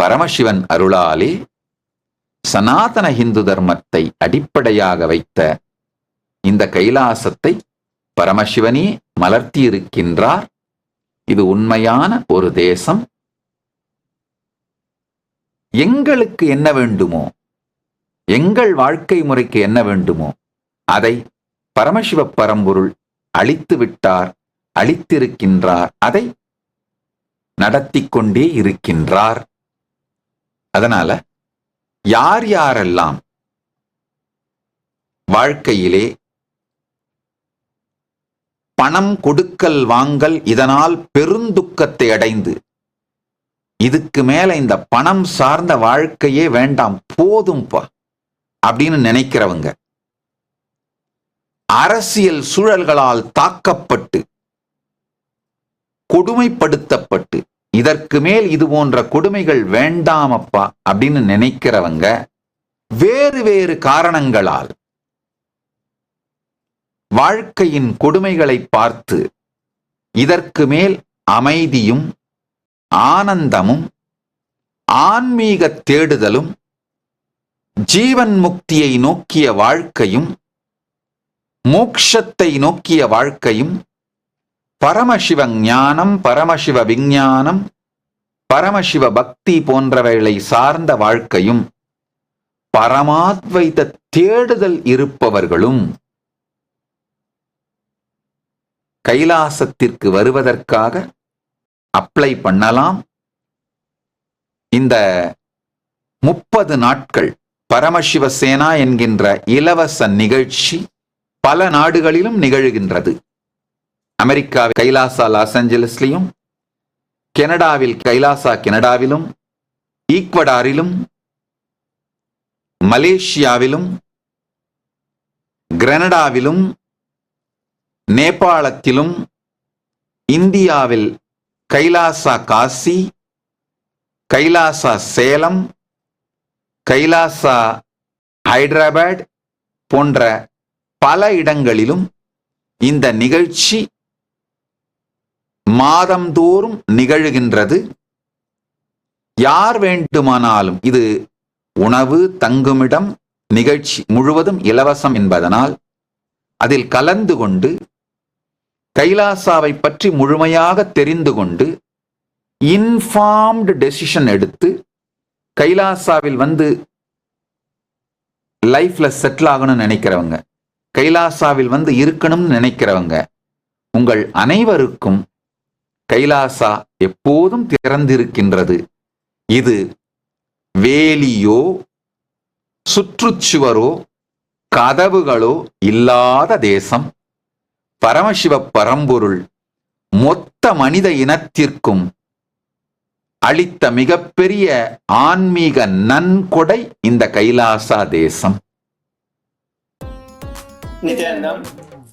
பரமசிவன் அருளாலே சனாதன இந்து தர்மத்தை அடிப்படையாக வைத்த இந்த கைலாசத்தை பரமசிவனே மலர்த்தியிருக்கின்றார். இது உண்மையான ஒரு தேசம். எங்களுக்கு என்ன வேண்டுமோ எங்கள் வாழ்க்கை முறைக்கு என்ன வேண்டுமோ அதை பரமசிவ பரம்பொருள் அழித்து விட்டார் அழித்திருக்கின்றார் அதை நடத்தி கொண்டே இருக்கின்றார். அதனால யார் யாரெல்லாம் வாழ்க்கையிலே பணம் கொடுக்கல் வாங்கல் இதனால் பெருந்துக்கத்தை அடைந்து இதுக்கு மேல இந்த பணம் சார்ந்த வாழ்க்கையே வேண்டாம் போதும்பா அப்படின்னு நினைக்கிறவங்க அரசியல் சூழல்களால் தாக்கப்பட்டு கொடுமைப்படுத்தப்பட்டு இதற்கு மேல் இது போன்ற கொடுமைகள் வேண்டாமப்பா அப்படின்னு நினைக்கிறவங்க வேறு வேறு காரணங்களால் வாழ்க்கையின் கொடுமைகளை பார்த்து இதற்கு மேல் அமைதியும் ஆனந்தமும் ஆன்மீக தேடுதலும் ஜீவன் முக்தியை நோக்கிய வாழ்க்கையும் மோக்ஷத்தை நோக்கிய வாழ்க்கையும் பரமசிவ ஞானம் பரமசிவ விஞ்ஞானம் பரமசிவ பக்தி போன்றவைகளை சார்ந்த வாழ்க்கையும் பரமாத்வைத தேடுதல் இருப்பவர்களும் கைலாசத்திற்கு வருவதற்காக அப்ளை பண்ணலாம். இந்த முப்பது நாட்கள் பரமசிவ சேனா என்கின்ற இலவச நிகழ்ச்சி பல நாடுகளிலும் நிகழ்கின்றது. அமெரிக்கா கைலாசா லாஸ் ஏஞ்சலஸ்லையும் கனடாவில் கைலாசா கனடாவிலும் ஈக்வடாரிலும் மலேசியாவிலும் கிரனடாவிலும் நேபாளத்திலும் இந்தியாவில் கைலாசா காசி கைலாசா சேலம் கைலாசா ஹைதராபாத் போன்ற பல இடங்களிலும் இந்த நிகழ்ச்சி மாதந்தோறும் நிகழ்கின்றது. யார் வேண்டுமானாலும் இது உணவு தங்குமிடம் நிகழ்ச்சி முழுவதும் இலவசம் என்பதனால் அதில் கலந்து கொண்டு கைலாசாவை பற்றி முழுமையாக தெரிந்து கொண்டு இன்ஃபார்ம்டு டெசிஷன் எடுத்து கைலாசாவில் வந்து லைஃப்ல செட்டில் ஆகணும்னு நினைக்கிறவங்க கைலாசாவில் வந்து இருக்கணும்னு நினைக்கிறவங்க உங்கள் அனைவருக்கும் கைலாசா எப்போதும் திறந்திருக்கின்றது. இது வேலியோ சுற்றுச்சுவரோ கதவுகளோ இல்லாத தேசம். பரமசிவ பரம்பொருள் மொத்த மனித இனத்திற்கும் அளித்த மிகப்பெரிய ஆன்மீக நன்கொடை இந்த கைலாசா தேசம். நித்யானந்தம்